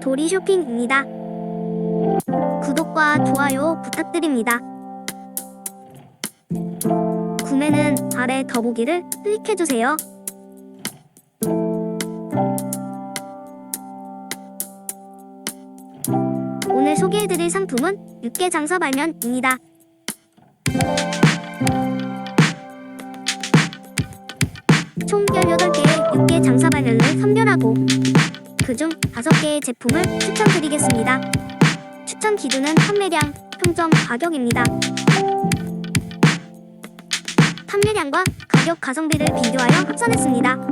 도리 쇼핑입니다. 구독과 좋아요 부탁드립니다. 구매는 아래 더보기를 클릭해주세요. 소개해드릴 상품은 육개 장사 발면입니다. 총 18개의 육개 장사 발면을 선별하고 그중 5개의 제품을 추천드리겠습니다. 추천 기준은 판매량, 평점, 가격입니다. 판매량과 가격 가성비를 비교하여 합산했습니다.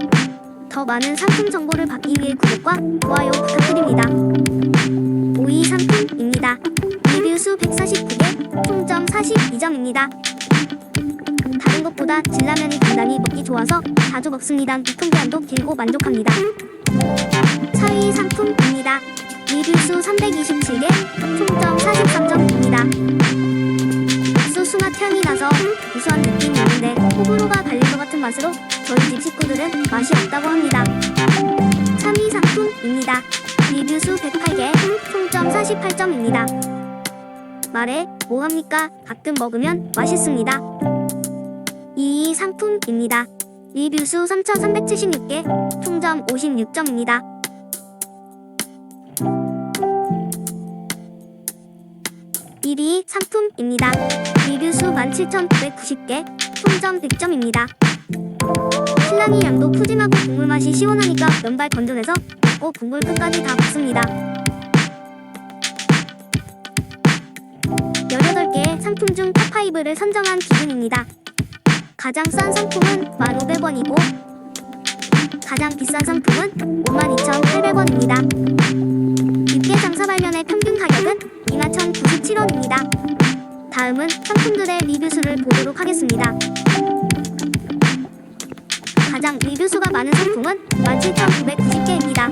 더 많은 상품 정보를 받기 위해 구독과 좋아요 부탁드립니다. 5위 상품입니다. 리뷰 수 149개, 총점 42점입니다. 다른 것보다 진라면이 단단히 먹기 좋아서 자주 먹습니다. 유통기한도 길고 만족합니다. 4위 상품입니다. 리뷰 수 327개, 총점 43점입니다. 육수수맛 향이 나서 구수한 느낌이 있는데 호불호가 갈릴 것 같은 맛으로 저희 집 식구들은 맛이 없다고 합니다. 3위 상품입니다. 리뷰 수 108개, 총점 48점입니다. 말해 뭐합니까? 가끔 먹으면 맛있습니다. 2위 상품입니다. 리뷰 수 3,376개, 총점 56점입니다. 1위 상품입니다. 리뷰 수 17,990개, 총점 100점입니다. 신랑이 양도 푸짐하고 국물 맛이 시원하니까 면발 건져내서 먹고 국물 끝까지 다 먹습니다. 18개의 상품 중 탑5를 선정한 기준입니다. 가장 싼 상품은 1,500원이고 가장 비싼 상품은 52,800원입니다. 다음은 상품들의 리뷰수를 보도록 하겠습니다. 가장 리뷰수가 많은 상품은 17,990개입니다.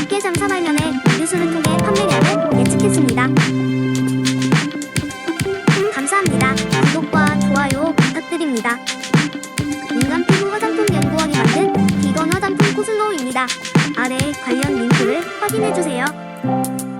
육개 장사 발면의 리뷰수를 통해 판매량을 예측했습니다. 감사합니다. 구독과 좋아요 부탁드립니다. 민간 피부 화장품 연구원이 만든 비건 화장품 코슬로우입니다. 아래 관련 링크를 확인해주세요.